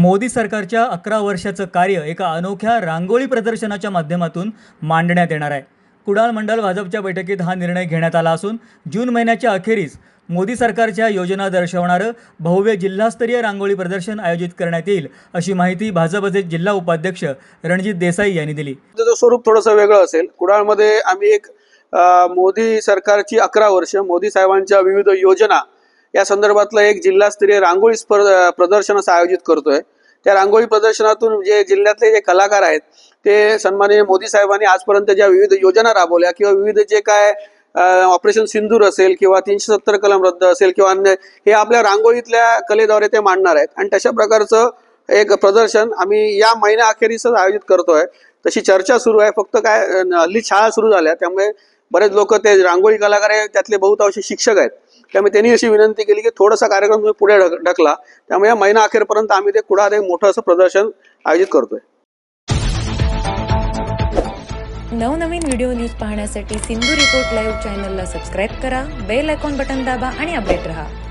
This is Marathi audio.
मोदी सरकारच्या अकरा वर्षाचं कार्य एका अनोख्या रांगोळी प्रदर्शनाच्या माध्यमातून मांडण्यात येणार आहे. कुडाळ मंडल भाजपच्या बैठकीत हा निर्णय घेण्यात आला असून जून महिन्याच्या अखेरीस मोदी सरकारच्या योजना दर्शवणारं भव्य जिल्हास्तरीय रांगोळी प्रदर्शन आयोजित करण्यात येईल अशी माहिती भाजपचे जिल्हा उपाध्यक्ष रणजित देसाई यांनी दिली. त्याचं स्वरूप थोडंसं वेगळं असेल. कुडाळमध्ये आम्ही एक मोदी सरकारची अकरा वर्ष मोदी साहेबांच्या विविध योजना या संदर्भातलं एक जिल्हास्तरीय रांगोळी स्पर्धा प्रदर्शन असं आयोजित करतोय. त्या रांगोळी प्रदर्शनातून जे जिल्ह्यातले जे कलाकार आहेत ते सन्माननीय मोदी साहेबांनी आजपर्यंत ज्या विविध योजना राबवल्या किंवा विविध जे काय ऑपरेशन सिंदूर असेल किंवा तीनशे सत्तर कलम रद्द असेल किंवा अन्य हे आपल्या रांगोळीतल्या कलेद्वारे ते मांडणार आहेत. आणि तशा प्रकारचं एक प्रदर्शन आम्ही या महिन्या अखेरीसच आयोजित करतोय. तशी चर्चा सुरू आहे. फक्त काय हल्ली शाळा सुरू झाल्या. त्यामुळे बरेच लोक ते रांगोळी कलाकार आहे त्यातले बहुतांशी शिक्षक आहेत. त्यामुळे त्यांनी अशी विनंती केली की थोडासा कार्यक्रम तुम्ही पुढे ढक- ढकला. त्यामुळे या महिना अखेरपर्यंत आम्ही ते कुडाळ एक मोठं असं प्रदर्शन आयोजित करतोय. नवनवीन व्हिडिओ न्यूज पाहण्यासाठी सिंधू रिपोर्ट लाईव्ह चॅनलला सबस्क्राईब करा बेल आयकॉन बटन दाबा आणि अपडेट रहा.